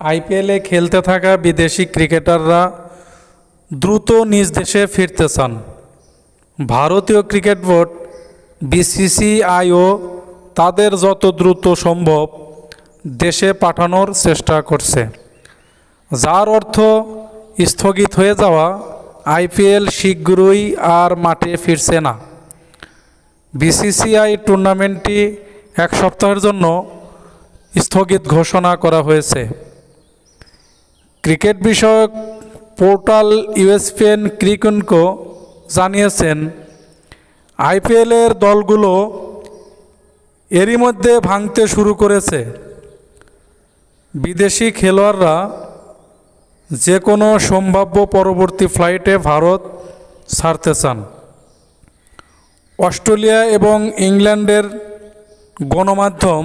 আইপিএলে খেলতে থাকা বিদেশি ক্রিকেটাররা দ্রুত নিজ দেশে ফিরতে চান। ভারতীয় ক্রিকেট বোর্ড, বিসিসিআইও, তাদের যত দ্রুত সম্ভব দেশে পাঠানোর চেষ্টা করছে। যার অর্থ স্থগিত হয়ে যাওয়া আইপিএল শীঘ্রই আর মাঠে ফিরছে না। বিসিসিআই টুর্নামেন্টটি এক সপ্তাহের জন্য স্থগিত ঘোষণা করা হয়েছে। ক্রিকেট বিষয়ক পোর্টাল ইউএসপিএন ক্রিকনকো জানিয়েছেন, আইপিএলের দলগুলো এরই মধ্যে ভাঙতে শুরু করেছে। বিদেশি খেলোয়াড়রা যে কোনো সম্ভাব্য পরবর্তী ফ্লাইটে ভারত ছাড়তে চান। অস্ট্রেলিয়া এবং ইংল্যান্ডের গণমাধ্যম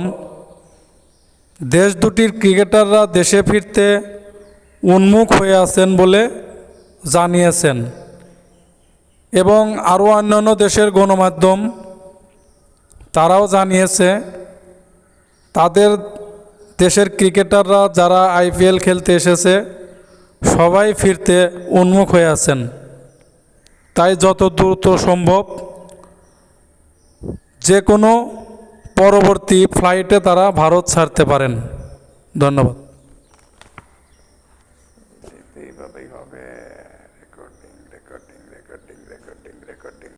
দেশ দুটির ক্রিকেটাররা দেশে ফিরতে উন্মুখ হয়ে আছেন বলে জানিয়েছেন। এবং আরও অন্যান্য দেশের গণমাধ্যম তারাও জানিয়েছে, তাদের দেশের ক্রিকেটাররা যারা আইপিএল খেলতে এসেছে, সবাই ফিরতে উন্মুখ হয়ে আছেন। তাই যত দ্রুত সম্ভব যে কোনো পরবর্তী ফ্লাইটে তারা ভারত ছাড়তে পারেন। ধন্যবাদ। এইভাবেই হবে recording recording recording recording recording